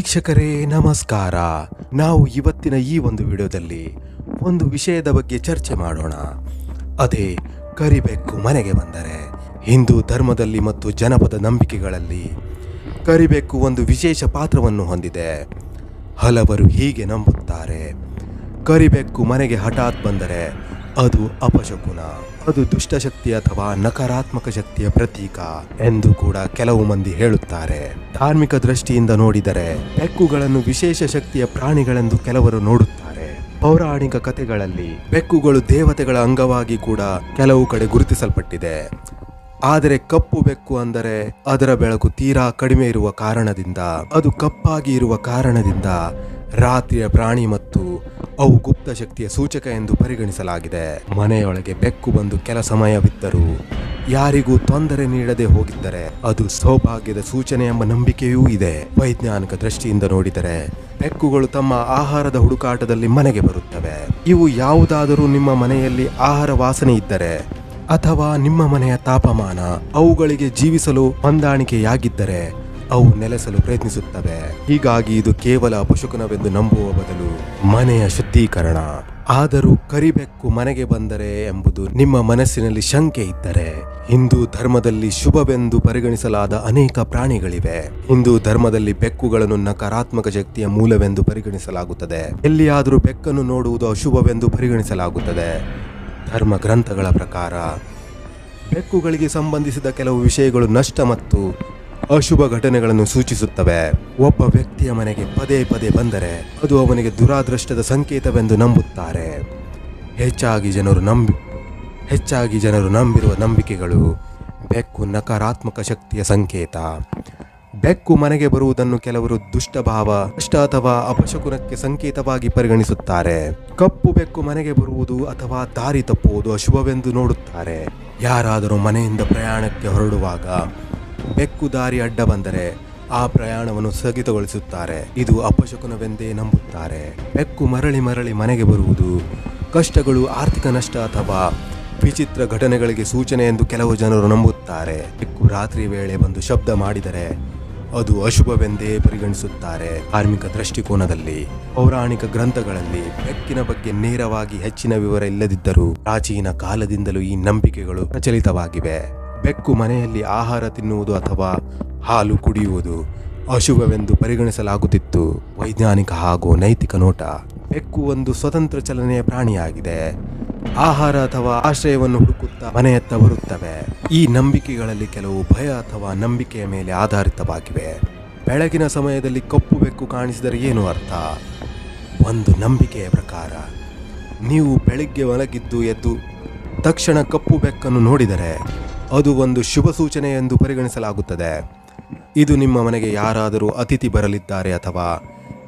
ವೀಕ್ಷಕರೇ, ನಮಸ್ಕಾರ. ನಾವು ಇವತ್ತಿನ ಈ ಒಂದು ವಿಡಿಯೋದಲ್ಲಿ ಒಂದು ವಿಷಯದ ಬಗ್ಗೆ ಚರ್ಚೆ ಮಾಡೋಣ. ಅದೇ, ಕರಿಬೆಕ್ಕು ಮನೆಗೆ ಬಂದರೆ. ಹಿಂದೂ ಧರ್ಮದಲ್ಲಿ ಮತ್ತು ಜನಪದ ನಂಬಿಕೆಗಳಲ್ಲಿ ಕರಿಬೆಕ್ಕು ಒಂದು ವಿಶೇಷ ಪಾತ್ರವನ್ನು ಹೊಂದಿದೆ. ಹಲವರು ಹೀಗೆ ನಂಬುತ್ತಾರೆ. ಕರಿಬೆಕ್ಕು ಮನೆಗೆ ಹಠಾತ್ ಬಂದರೆ ಅದು ಅಪಶಕುನ. ಅದು ದುಷ್ಟಶಕ್ತಿ ಅಥವಾ ನಕಾರಾತ್ಮಕ ಶಕ್ತಿಯ ಪ್ರತೀಕ ಎಂದು ಕೂಡ ಕೆಲವು ಮಂದಿ ಹೇಳುತ್ತಾರೆ. ಧಾರ್ಮಿಕ ದೃಷ್ಟಿಯಿಂದ ನೋಡಿದರೆ ಬೆಕ್ಕುಗಳನ್ನು ವಿಶೇಷ ಶಕ್ತಿಯ ಪ್ರಾಣಿಗಳೆಂದು ಕೆಲವರು ನೋಡುತ್ತಾರೆ. ಪೌರಾಣಿಕ ಕಥೆಗಳಲ್ಲಿ ಬೆಕ್ಕುಗಳು ದೇವತೆಗಳ ಅಂಗವಾಗಿ ಕೂಡ ಕೆಲವು ಕಡೆ ಗುರುತಿಸಲ್ಪಟ್ಟಿದೆ. ಆದರೆ ಕಪ್ಪು ಬೆಕ್ಕು ಅಂದರೆ ಅದರ ಬೆಳಕು ತೀರಾ ಕಡಿಮೆ ಇರುವ ಕಾರಣದಿಂದ, ಅದು ಕಪ್ಪಾಗಿ ಇರುವ ಕಾರಣದಿಂದ ರಾತ್ರಿಯ ಪ್ರಾಣಿ ಮತ್ತು ಅವು ಗುಪ್ತ ಶಕ್ತಿಯ ಸೂಚಕ ಎಂದು ಪರಿಗಣಿಸಲಾಗಿದೆ. ಮನೆಯೊಳಗೆ ಬೆಕ್ಕು ಬಂದು ಕೆಲ ಸಮಯವಿದ್ದರೂ ಯಾರಿಗೂ ತೊಂದರೆ ನೀಡದೆ ಹೋಗಿದ್ದರೆ ಅದು ಸೌಭಾಗ್ಯದ ಸೂಚನೆ ಎಂಬ ನಂಬಿಕೆಯೂ ಇದೆ. ವೈಜ್ಞಾನಿಕ ದೃಷ್ಟಿಯಿಂದ ನೋಡಿದರೆ ಬೆಕ್ಕುಗಳು ತಮ್ಮ ಆಹಾರದ ಹುಡುಕಾಟದಲ್ಲಿ ಮನೆಗೆ ಬರುತ್ತವೆ. ಇವು ಯಾವುದಾದರೂ ನಿಮ್ಮ ಮನೆಯಲ್ಲಿ ಆಹಾರ ವಾಸನೆ ಇದ್ದರೆ ಅಥವಾ ನಿಮ್ಮ ಮನೆಯ ತಾಪಮಾನ ಅವುಗಳಿಗೆ ಜೀವಿಸಲು ಹೊಂದಾಣಿಕೆಯಾಗಿದ್ದರೆ ಅವು ನೆಲೆಸಲು ಪ್ರಯತ್ನಿಸುತ್ತವೆ. ಹೀಗಾಗಿ ಇದು ಕೇವಲ ಅಪಶಕುನವೆಂದು ನಂಬುವ ಬದಲು ಮನೆಯ ಶುದ್ಧೀಕರಣ. ಆದರೂ ಕರಿಬೆಕ್ಕು ಮನೆಗೆ ಬಂದರೆ ಎಂಬುದು ನಿಮ್ಮ ಮನಸ್ಸಿನಲ್ಲಿ ಶಂಕೆ ಇದ್ದರೆ, ಹಿಂದೂ ಧರ್ಮದಲ್ಲಿ ಶುಭವೆಂದು ಪರಿಗಣಿಸಲಾದ ಅನೇಕ ಪ್ರಾಣಿಗಳಿವೆ. ಹಿಂದೂ ಧರ್ಮದಲ್ಲಿ ಬೆಕ್ಕುಗಳನ್ನು ನಕಾರಾತ್ಮಕ ಶಕ್ತಿಯ ಮೂಲವೆಂದು ಪರಿಗಣಿಸಲಾಗುತ್ತದೆ. ಎಲ್ಲಿಯಾದರೂ ಬೆಕ್ಕನ್ನು ನೋಡುವುದು ಅಶುಭವೆಂದು ಪರಿಗಣಿಸಲಾಗುತ್ತದೆ. ಧರ್ಮ ಗ್ರಂಥಗಳ ಪ್ರಕಾರ ಬೆಕ್ಕುಗಳಿಗೆ ಸಂಬಂಧಿಸಿದ ಕೆಲವು ವಿಷಯಗಳು ನಷ್ಟ ಮತ್ತು ಅಶುಭ ಘಟನೆಗಳನ್ನು ಸೂಚಿಸುತ್ತವೆ. ಒಬ್ಬ ವ್ಯಕ್ತಿಯ ಮನೆಗೆ ಪದೇ ಪದೇ ಬಂದರೆ ಅದು ಅವನಿಗೆ ದುರಾದೃಷ್ಟದ ಸಂಕೇತವೆಂದು ನಂಬುತ್ತಾರೆ. ಹೆಚ್ಚಾಗಿ ಜನರು ನಂಬಿ, ಹೆಚ್ಚಾಗಿ ಜನರು ನಂಬಿರುವ ನಂಬಿಕೆಗಳು ಬೆಕ್ಕು ನಕಾರಾತ್ಮಕ ಶಕ್ತಿಯ ಸಂಕೇತ. ಬೆಕ್ಕು ಮನೆಗೆ ಬರುವುದನ್ನು ಕೆಲವರು ದುಷ್ಟಭಾವ, ಕಷ್ಟ ಅಥವಾ ಅಪಶಕುನಕ್ಕೆ ಸಂಕೇತವಾಗಿ ಪರಿಗಣಿಸುತ್ತಾರೆ. ಕಪ್ಪು ಬೆಕ್ಕು ಮನೆಗೆ ಬರುವುದು ಅಥವಾ ದಾರಿ ತಪ್ಪುವುದು ಅಶುಭವೆಂದು ನೋಡುತ್ತಾರೆ. ಯಾರಾದರೂ ಮನೆಯಿಂದ ಪ್ರಯಾಣಕ್ಕೆ ಹೊರಡುವಾಗ ಬೆಕ್ಕು ದಾರಿ ಅಡ್ಡ ಬಂದರೆ ಆ ಪ್ರಯಾಣವನ್ನು ಸ್ಥಗಿತಗೊಳಿಸುತ್ತಾರೆ. ಇದು ಅಪಶಕುನವೆಂದೇ ನಂಬುತ್ತಾರೆ. ಬೆಕ್ಕು ಮರಳಿ ಮರಳಿ ಮನೆಗೆ ಬರುವುದು ಕಷ್ಟಗಳು ಆರ್ಥಿಕ ನಷ್ಟ ಅಥವಾ ವಿಚಿತ್ರ ಘಟನೆಗಳಿಗೆ ಸೂಚನೆ ಎಂದು ಕೆಲವು ಜನರು ನಂಬುತ್ತಾರೆ. ಬೆಕ್ಕು ರಾತ್ರಿ ವೇಳೆ ಬಂದು ಶಬ್ದ ಮಾಡಿದರೆ ಅದು ಅಶುಭವೆಂದೇ ಪರಿಗಣಿಸುತ್ತಾರೆ. ಧಾರ್ಮಿಕ ದೃಷ್ಟಿಕೋನದಲ್ಲಿ, ಪೌರಾಣಿಕ ಗ್ರಂಥಗಳಲ್ಲಿ ಬೆಕ್ಕಿನ ಬಗ್ಗೆ ನೇರವಾಗಿ ಹೆಚ್ಚಿನ ವಿವರ ಇಲ್ಲದಿದ್ದರೂ ಪ್ರಾಚೀನ ಕಾಲದಿಂದಲೂ ಈ ನಂಬಿಕೆಗಳು ಪ್ರಚಲಿತವಾಗಿವೆ. ಬೆಕ್ಕು ಮನೆಯಲ್ಲಿ ಆಹಾರ ತಿನ್ನುವುದು ಅಥವಾ ಹಾಲು ಕುಡಿಯುವುದು ಅಶುಭವೆಂದು ಪರಿಗಣಿಸಲಾಗುತ್ತಿತ್ತು. ವೈಜ್ಞಾನಿಕ ಹಾಗೂ ನೈತಿಕ ನೋಟ ಬೆಕ್ಕು ಒಂದು ಸ್ವತಂತ್ರ ಚಲನೆಯ ಪ್ರಾಣಿಯಾಗಿದೆ. ಆಹಾರ ಅಥವಾ ಆಶ್ರಯವನ್ನು ಹುಡುಕುತ್ತಾ ಮನೆಯತ್ತ ಬರುತ್ತವೆ. ಈ ನಂಬಿಕೆಗಳಲ್ಲಿ ಕೆಲವು ಭಯ ಅಥವಾ ನಂಬಿಕೆಯ ಮೇಲೆ ಆಧಾರಿತವಾಗಿವೆ. ಬೆಳಗಿನ ಸಮಯದಲ್ಲಿ ಕಪ್ಪು ಬೆಕ್ಕು ಕಾಣಿಸಿದರೆ ಏನು ಅರ್ಥ? ಒಂದು ನಂಬಿಕೆಯ ಪ್ರಕಾರ, ನೀವು ಬೆಳಿಗ್ಗೆ ಒಳಗಿದ್ದು ಎದ್ದು ತಕ್ಷಣ ಕಪ್ಪು ಬೆಕ್ಕನ್ನು ನೋಡಿದರೆ ಅದು ಒಂದು ಶುಭ ಸೂಚನೆ ಎಂದು ಪರಿಗಣಿಸಲಾಗುತ್ತದೆ. ಇದು ನಿಮ್ಮ ಮನೆಗೆ ಯಾರಾದರೂ ಅತಿಥಿ ಬರಲಿದ್ದಾರೆ ಅಥವಾ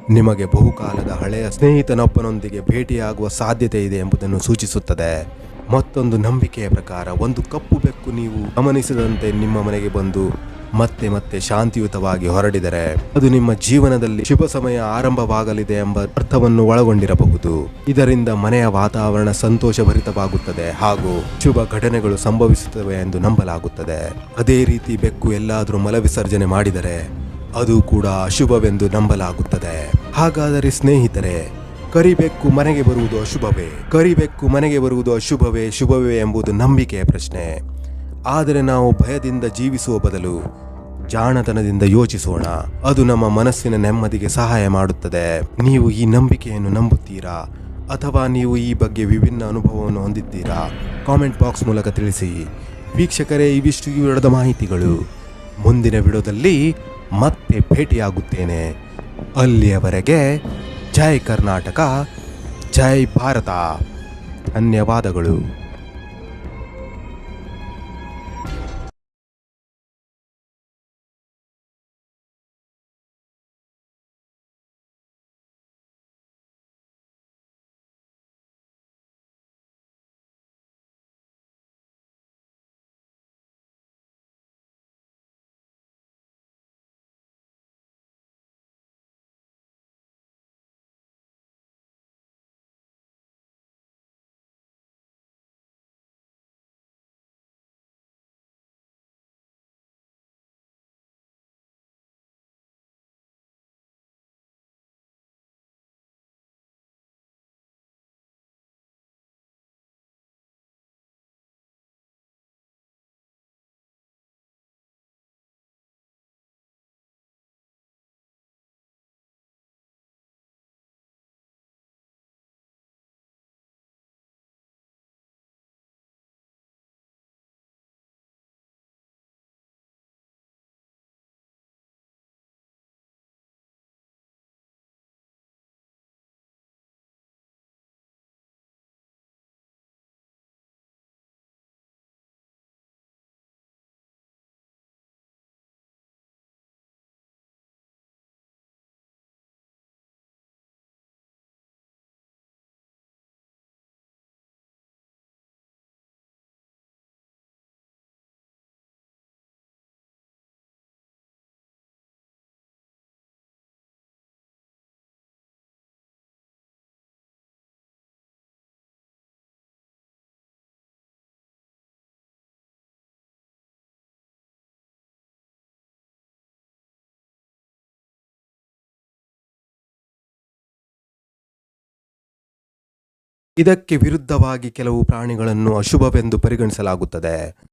ನಿಮಗೆ ಬಹುಕಾಲದ ಹಳೆಯ ಸ್ನೇಹಿತನೊಬ್ಬನೊಂದಿಗೆ ಭೇಟಿಯಾಗುವ ಸಾಧ್ಯತೆ ಇದೆ ಎಂಬುದನ್ನು ಸೂಚಿಸುತ್ತದೆ. ಮತ್ತೊಂದು ನಂಬಿಕೆಯ ಪ್ರಕಾರ, ಒಂದು ಕಪ್ಪು ಬೆಕ್ಕು ನೀವು ಗಮನಿಸಿದಂತೆ ನಿಮ್ಮ ಮನೆಗೆ ಬಂದು ಮತ್ತೆ ಮತ್ತೆ ಶಾಂತಿಯುತವಾಗಿ ಹೊರಡಿದರೆ ಅದು ನಿಮ್ಮ ಜೀವನದಲ್ಲಿ ಶುಭ ಸಮಯ ಆರಂಭವಾಗಲಿದೆ ಎಂಬ ಅರ್ಥವನ್ನು ಒಳಗೊಂಡಿರಬಹುದು. ಇದರಿಂದ ಮನೆಯ ವಾತಾವರಣ ಸಂತೋಷಭರಿತವಾಗುತ್ತದೆ ಹಾಗೂ ಶುಭ ಘಟನೆಗಳು ಸಂಭವಿಸುತ್ತವೆ ಎಂದು ನಂಬಲಾಗುತ್ತದೆ. ಅದೇ ರೀತಿ ಬೆಕ್ಕು ಎಲ್ಲಾದರೂ ಮಲವಿಸರ್ಜನೆ ಮಾಡಿದರೆ ಅದು ಕೂಡ ಅಶುಭವೆಂದು ನಂಬಲಾಗುತ್ತದೆ. ಹಾಗಾದರೆ ಸ್ನೇಹಿತರೆ, ಕರಿಬೆಕ್ಕು ಮನೆಗೆ ಬರುವುದು ಅಶುಭವೇ? ಕರಿಬೆಕ್ಕು ಮನೆಗೆ ಬರುವುದು ಅಶುಭವೇ, ಶುಭವೇ ಎಂಬುದು ನಂಬಿಕೆಯ ಪ್ರಶ್ನೆ. ಆದರೆ ನಾವು ಭಯದಿಂದ ಜೀವಿಸುವ ಬದಲು ಜಾಣತನದಿಂದ ಯೋಚಿಸೋಣ. ಅದು ನಮ್ಮ ಮನಸ್ಸಿನ ನೆಮ್ಮದಿಗೆ ಸಹಾಯ ಮಾಡುತ್ತದೆ. ನೀವು ಈ ನಂಬಿಕೆಯನ್ನು ನಂಬುತ್ತೀರಾ? ಅಥವಾ ನೀವು ಈ ಬಗ್ಗೆ ವಿಭಿನ್ನ ಅನುಭವವನ್ನು ಹೊಂದಿದ್ದೀರಾ? ಕಾಮೆಂಟ್ ಬಾಕ್ಸ್ ಮೂಲಕ ತಿಳಿಸಿ. ವೀಕ್ಷಕರೇ, ಇವಿಷ್ಟು ವಿವರದ ಮಾಹಿತಿಗಳು. ಮುಂದಿನ ವಿಡಿಯೋದಲ್ಲಿ ಮತ್ತೆ ಭೇಟಿಯಾಗುತ್ತೇನೆ. ಅಲ್ಲಿಯವರೆಗೆ ಜೈ ಕರ್ನಾಟಕ, ಜೈ ಭಾರತ. ಧನ್ಯವಾದಗಳು. ಇದಕ್ಕೆ ವಿರುದ್ಧವಾಗಿ ಕೆಲವು ಪ್ರಾಣಿಗಳನ್ನು ಅಶುಭವೆಂದು ಪರಿಗಣಿಸಲಾಗುತ್ತದೆ.